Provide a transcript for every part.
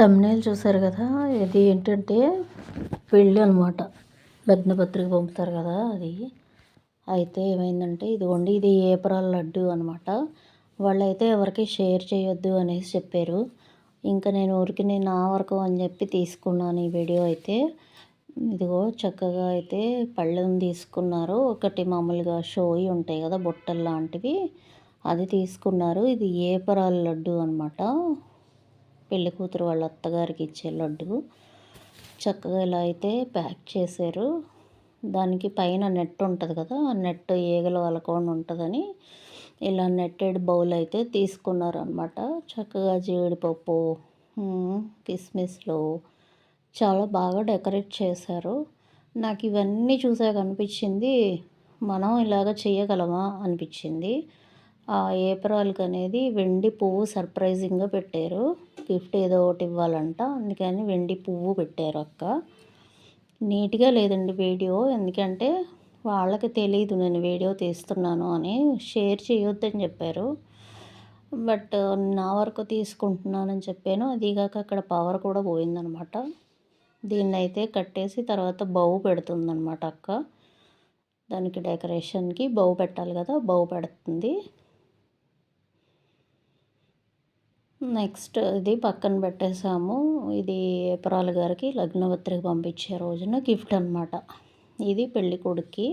Thumbnail చూసారు కదా ఇది ఏంటంటే పెళ్ళి అనమాట లగ్నపత్రిక పంపుతారు కదా అది. అయితే ఏమైందంటే ఇదిగోండి ఇది ఏపరాల లడ్డు అనమాట వాళ్ళైతే ఎవరికి షేర్ చేయొద్దు అనేసి చెప్పారు. ఇంకా నేను ఊరికి నేను నా వరకు అని చెప్పి తీసుకున్నాను ఈ వీడియో అయితే. ఇదిగో చక్కగా అయితే పళ్ళెం తీసుకున్నారు. ఒకటి మామూలుగా షోయి ఉంటాయి కదా బొట్టలు లాంటివి. అది తీసుకున్నారు. ఇది ఏపరాల లడ్డు అనమాట పెళ్ళి కూతురు వాళ్ళ అత్తగారికి ఇచ్చే లడ్డు చక్కగా ఇలా అయితే ప్యాక్ చేశారు. దానికి పైన నెట్ ఉంటుంది కదా ఆ నెట్ ఈగలు వలకుండా ఉంటుందని ఇలా నెట్టెడ్ బౌల్ అయితే తీసుకున్నారు అనమాట చక్కగా జీడిపప్పు కిస్మిస్లు చాలా బాగా డెకరేట్ చేశారు. నాకు ఇవన్నీ చూసాక అనిపించింది మనం ఇలాగ చేయగలమా అనిపించింది. ఏప్రాల్కి అనేది వెండి పువ్వు సర్ప్రైజింగ్గా పెట్టారు. గిఫ్ట్ ఏదో ఒకటి ఇవ్వాలంట. అందుకని వెండి పువ్వు పెట్టారు అక్క. నీట్గా లేదండి వీడియో. ఎందుకంటే వాళ్ళకి తెలియదు నేను వీడియో తీస్తున్నాను అని. షేర్ చేయొద్దని చెప్పారు. బట్ నా వరకు తీసుకుంటున్నానని చెప్పాను. అదిగాక అక్కడ పవర్ కూడా పోయిందనమాట. దీన్ని అయితే కట్టేసి తర్వాత బౌ పెడుతుందనమాట అక్క. దానికి డెకరేషన్కి బౌ పెట్టాలి కదా బౌ పెడుతుంది. నెక్స్ట్ ఇది పక్కన పెట్టేసాము ఇది ఏపరాలు గారికి లగ్నపత్రిక పంపించే రోజున గిఫ్ట్ అనమాట ఇది పెళ్ళి కొడుక్కి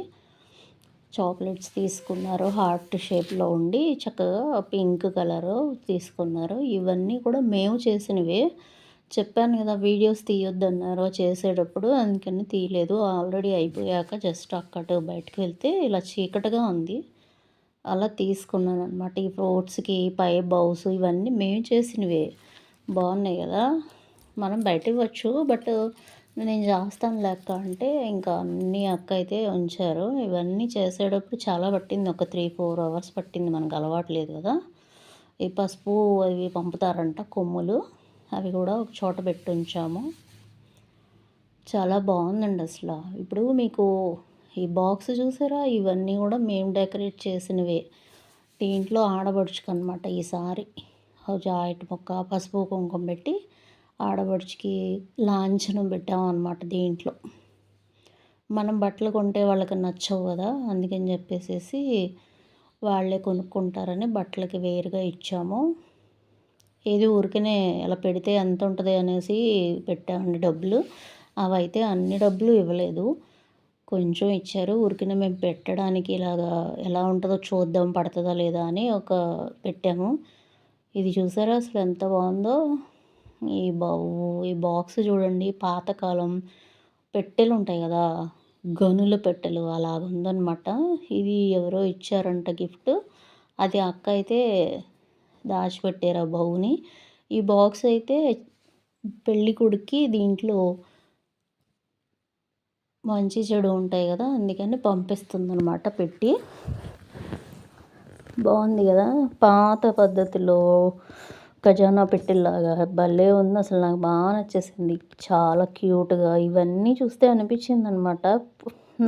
చాక్లెట్స్ తీసుకున్నారు. హార్ట్ షేప్లో ఉండి చక్కగా పింక్ కలరు తీసుకున్నారు. ఇవన్నీ కూడా మేము చేసినవే. చెప్పాను కదా వీడియోస్ తీయొద్దన్నారు చేసేటప్పుడు అందుకని తీయలేదు. ఆల్రెడీ అయిపోయాక జస్ట్ అక్కడ బయటకు వెళ్తే ఇలా చీకటిగా ఉంది. అలా తీసుకున్నాను అనమాట ఈ ఫ్రూట్స్కి పై బౌస్ ఇవన్నీ మేము చేసినవే. బాగున్నాయి కదా? మనం బయట ఇవ్వచ్చు బట్ నేను చేస్తాను లెక్క అంటే ఇంకా అన్ని అక్క అయితే ఉంచారు. ఇవన్నీ చేసేటప్పుడు చాలా పట్టింది. ఒక త్రీ ఫోర్ అవర్స్ పట్టింది. మనకు అలవాటు లేదు కదా? ఈ పసుపు అవి పంపుతారంట కొమ్ములు. అవి కూడా ఒక చోట పెట్టి ఉంచాము. చాలా బాగుందండి అసలు. ఇప్పుడు మీకు ఈ బాక్స్ చూసారా? ఇవన్నీ కూడా మేము డెకరేట్ చేసినవే. దీంట్లో ఆడబడుచుకు అనమాట ఈసారి జాయిట్ మొక్క పసుపు కుంకుమ పెట్టి ఆడబడుచుకి లాంఛనం పెట్టామన్నమాట దీంట్లో. మనం బట్టలు కొంటే వాళ్ళకి నచ్చవు కదా? అందుకని చెప్పేసి వాళ్ళే కొనుక్కుంటారని బట్టలకి వేరుగా ఇచ్చాము. ఏది ఊరికనే ఎలా పెడితే ఎంత ఉంటుంది అనేసి పెట్టామండి డబ్బులు. అవైతే అన్ని డబ్బులు ఇవ్వలేదు. కొంచెం ఇచ్చారు. ఉరికిన మేము పెట్టడానికి ఇలాగా ఎలా ఉంటుందో చూద్దాం పడుతుందా లేదా అని ఒక పెట్టాము. ఇది చూసారా అసలు ఎంత బాగుందో? ఈ బా ఈ బాక్స్ చూడండి పాతకాలం పెట్టెలు ఉంటాయి కదా గనుల పెట్టెలు అలాగ ఉందన్నమాట. ఇది ఎవరో ఇచ్చారంట గిఫ్ట్. అది అక్క అయితే దాచిపెట్టారు ఆ బౌని ఈ బాక్స్ అయితే పెళ్ళికొడుక్కి దీంట్లో మంచి చెడు ఉంటాయి కదా అందుకని పంపిస్తుంది అనమాట పెట్టి. బాగుంది కదా పాత పద్ధతిలో ఖజానా పెట్టేలాగా భలే ఉంది అసలు నాకు బాగా నచ్చేసింది. చాలా క్యూట్గా. ఇవన్నీ చూస్తే అనిపించింది అనమాట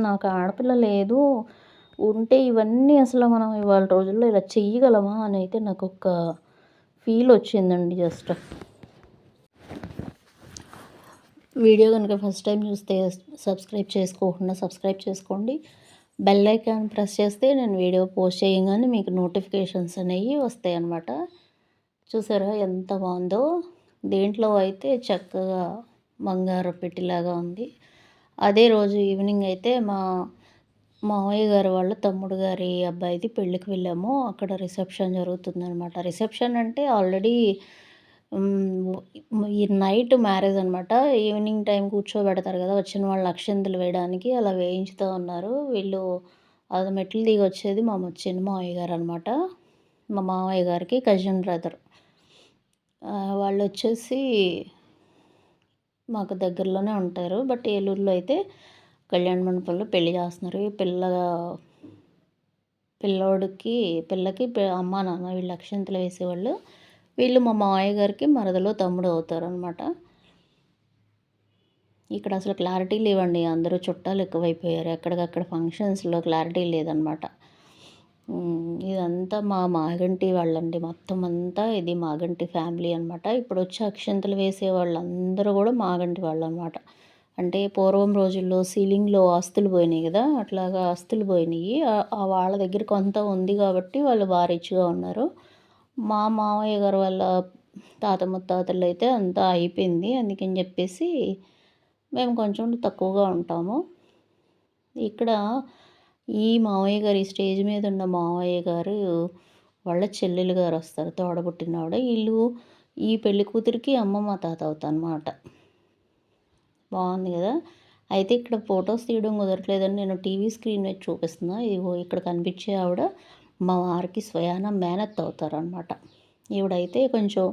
నాకు ఆడపిల్ల లేదు. ఉంటే ఇవన్నీ అసలు మనం ఇవాళ రోజుల్లో ఇలా చెయ్యగలమా అని అయితే నాకు ఒక ఫీల్ వచ్చిందండి జస్ట్. వీడియో కనుక ఫస్ట్ టైం చూస్తే సబ్స్క్రైబ్ చేసుకోకుండా సబ్స్క్రైబ్ చేసుకోండి. బెల్ ఐకాన్ ప్రెస్ చేస్తే నేను వీడియో పోస్ట్ చేయగానే మీకు నోటిఫికేషన్స్ అనేవి వస్తాయి అన్నమాట. చూసారా ఎంత బాగుందో? దేంట్లో అయితే చక్కగా బంగారు పెట్టిలాగా ఉంది. అదే రోజు ఈవినింగ్ అయితే మా మావయ్య గారు వాళ్ళ తమ్ముడు గారి అబ్బాయిది పెళ్ళికి వెళ్ళాము. అక్కడ రిసెప్షన్ జరుగుతుందనమాట రిసెప్షన్ అంటే ఆల్రెడీ ఈ నైట్ మ్యారేజ్ అనమాట ఈవినింగ్ టైం కూర్చోబెడతారు కదా వచ్చిన వాళ్ళు అక్షింతలు వేయడానికి అలా వేయించుతూ ఉన్నారు. వీళ్ళు అది మెట్లు దిగి వచ్చేది మా చిన్న మావయ్య గారు అనమాట మా మావయ్య గారికి కజిన్ బ్రదర్ వాళ్ళు వచ్చేసి మాకు దగ్గరలోనే ఉంటారు. బట్ ఏలూరులో అయితే కళ్యాణ మండపంలో పెళ్ళి చేస్తున్నారు. ఈ పిల్ల పిల్లోడికి పిల్లకి అమ్మ నాన్న వీళ్ళు అక్షంతలు వేసేవాళ్ళు. వీళ్ళు మా మావయ్య గారికి మరదలో తమ్ముడు అవుతారు అనమాట ఇక్కడ అసలు క్లారిటీ లేవండి. అందరూ చుట్టాలు ఎక్కువైపోయారు. ఎక్కడికక్కడ ఫంక్షన్స్లో క్లారిటీ లేదనమాట ఇదంతా మా మాగంటి వాళ్ళండి. మొత్తం అంతా ఇది మాగంటి ఫ్యామిలీ అనమాట ఇప్పుడు వచ్చి అక్షంతలు వేసే వాళ్ళందరూ కూడా మాగంటి వాళ్ళు అనమాట అంటే పూర్వం రోజుల్లో సీలింగ్లో ఆస్తులు పోయినాయి కదా అట్లాగా ఆస్తులు పోయినాయి. వాళ్ళ దగ్గర కొంత ఉంది కాబట్టి వాళ్ళు వారిచ్చుగా ఉన్నారు. మా మామయ్య గారు వాళ్ళ తాత ముత్తాతలు అయితే అంతా అయిపోయింది. అందుకని చెప్పేసి మేము కొంచెం తక్కువగా ఉంటాము. ఇక్కడ ఈ మామయ్య గారు ఈ స్టేజ్ మీద ఉన్న మామయ్య గారు వాళ్ళ చెల్లెలు గారు వస్తారు తోడబుట్టినవాడ. వీళ్ళు ఈ పెళ్ళి కూతురికి అమ్మమ్మ తాత అవుతానమాట బాగుంది కదా? అయితే ఇక్కడ ఫొటోస్ తీయడం కుదరట్లేదని నేను టీవీ స్క్రీన్ మీద చూపిస్తున్నా. ఇదిగో ఇక్కడ కనిపించే ఆవిడ మా వారికి స్వయాన మేనత్ అవుతారనమాట ఈవిడైతే కొంచెం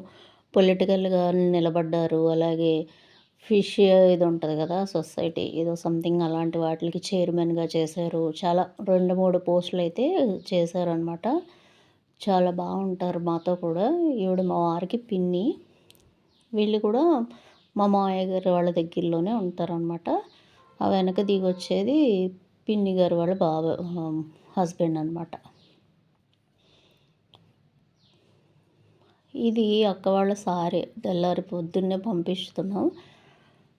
పొలిటికల్గా నిలబడ్డారు. అలాగే ఫిష్ ఇది ఉంటుంది కదా సొసైటీ ఏదో సంథింగ్ అలాంటి వాటికి చైర్మన్గా చేశారు. చాలా రెండు మూడు పోస్టులు అయితే చేశారనమాట చాలా బాగుంటారు మాతో కూడా. ఈవిడ మా వారికి పిన్ని. వీళ్ళు కూడా మా మామయ్య గారు వాళ్ళ దగ్గరలోనే ఉంటారనమాట ఆ వెనక దిగొచ్చేది పిన్ని గారు వాళ్ళ బాబు హస్బెండ్ అనమాట ఇది అక్క వాళ్ళ సారే. తెల్లారి పొద్దున్నే పంపిస్తున్నాం.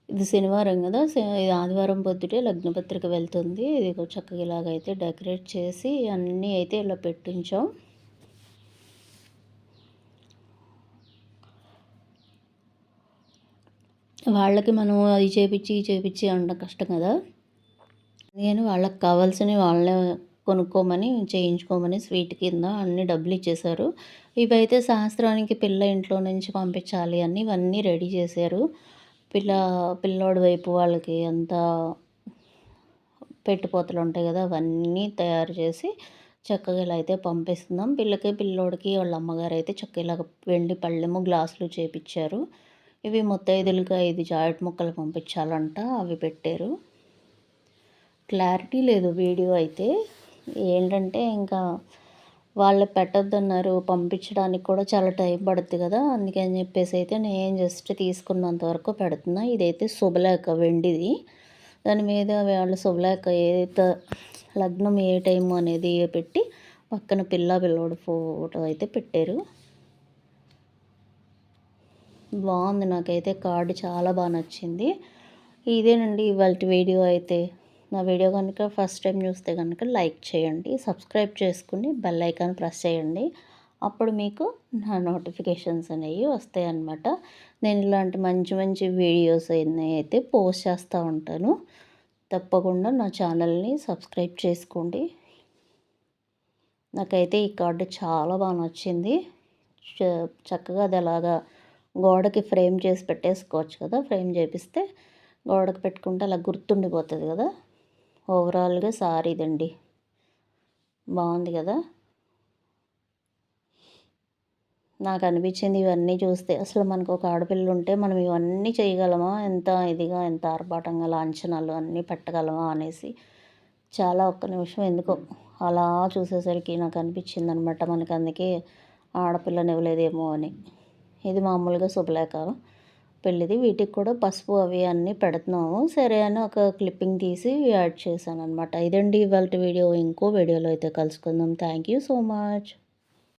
ఇది శనివారం కదా ఇది ఆదివారం పొద్దుటే లగ్నపత్రిక వెళ్తుంది. ఇది చక్కగా ఇలాగైతే డెకరేట్ చేసి అన్నీ అయితే ఇలా పెట్టించాం. వాళ్ళకి మనం అది చేపించి చేపించి అంట కష్టం కదా. నేను వాళ్ళకి కావాల్సినవి వాళ్ళే కొనుక్కోమని చేయించుకోమని స్వీట్ కింద అన్ని డబ్బులు ఇచ్చేశారు. ఇవైతే సహస్రానికి పిల్ల ఇంట్లో నుంచి పంపించాలి అని ఇవన్నీ రెడీ చేశారు. పిల్ల పిల్లోడి వైపు వాళ్ళకి అంతా పెట్టుపోతలు ఉంటాయి కదా అవన్నీ తయారు చేసి చక్కగా ఇలా అయితే పంపిస్తున్నాం. పిల్లకి పిల్లోడికి వాళ్ళ అమ్మగారు అయితే చక్కగా వెండి పళ్ళెము గ్లాసులు చేపించారు. ఇవి ముత్తైదులుగా ఐదు జాకెట్ ముక్కలు పంపించాలంట అవి పెట్టారు. క్లారిటీ లేదు వీడియో అయితే. ఏంటంటే ఇంకా వాళ్ళు పెట్టొద్దన్నారు పంపించడానికి కూడా చాలా టైం పడుతుంది కదా అందుకని చెప్పేసి అయితే నేను జస్ట్ తీసుకున్నంత వరకు పెడుతున్నా. ఇదైతే శుభలేఖ వెండిది. దాని మీద వాళ్ళు శుభలేఖ ఏ లగ్నం ఏ టైము అనేది పెట్టి పక్కన పిల్ల పిల్లోడు ఫోటో అయితే పెట్టారు. బాగుంది నాకైతే కార్డు చాలా బాగా నచ్చింది. ఇదేనండి ఇవాళ వీడియో అయితే. నా వీడియో కనుక ఫస్ట్ టైం చూస్తే కనుక లైక్ చేయండి సబ్స్క్రైబ్ చేసుకుని బెల్ ఐకాన్ ప్రెస్ చేయండి. అప్పుడు మీకు నా నోటిఫికేషన్స్ అనేవి వస్తాయి అన్నమాట. నేను ఇలాంటి మంచి మంచి వీడియోస్ అయితే పోస్ట్ చేస్తూ ఉంటాను. తప్పకుండా నా ఛానల్ని సబ్స్క్రైబ్ చేసుకోండి. నాకైతే ఈ కార్డు చాలా బాగా నచ్చింది. చక్కగా అది అలాగా గోడకి ఫ్రేమ్ చేసి పెట్టేసుకోవచ్చు కదా ఫ్రేమ్ చేపిస్తే గోడకు పెట్టుకుంటే అలా గుర్తుండిపోతుంది కదా. ఓవరాల్గా సారీ ఇదండి. బాగుంది కదా? నాకు అనిపించింది ఇవన్నీ చూస్తే అసలు మనకు ఒక ఆడపిల్ల ఉంటే మనం ఇవన్నీ చేయగలమా? ఎంత ఇదిగా ఎంత ఆర్భాటంగా లాంఛనాలు అన్నీ పెట్టగలమా? అనేసి చాలా ఒక్క నిమిషం ఎందుకో అలా చూసేసరికి నాకు అనిపించింది అనమాట మనకి అందుకే ఆడపిల్లని ఇవ్వలేదేమో అని. ఇది మామూలుగా శుభలేఖ పెళ్ళిది. వీటికి కూడా పసుపు అవి అన్నీ పెడుతున్నాము. సరే అని ఒక క్లిప్పింగ్ తీసి యాడ్ చేశాను అనమాట ఇదండి ఇవాళ వీడియో. ఇంకో వీడియోలో అయితే కలుసుకుందాం. Thank you so much.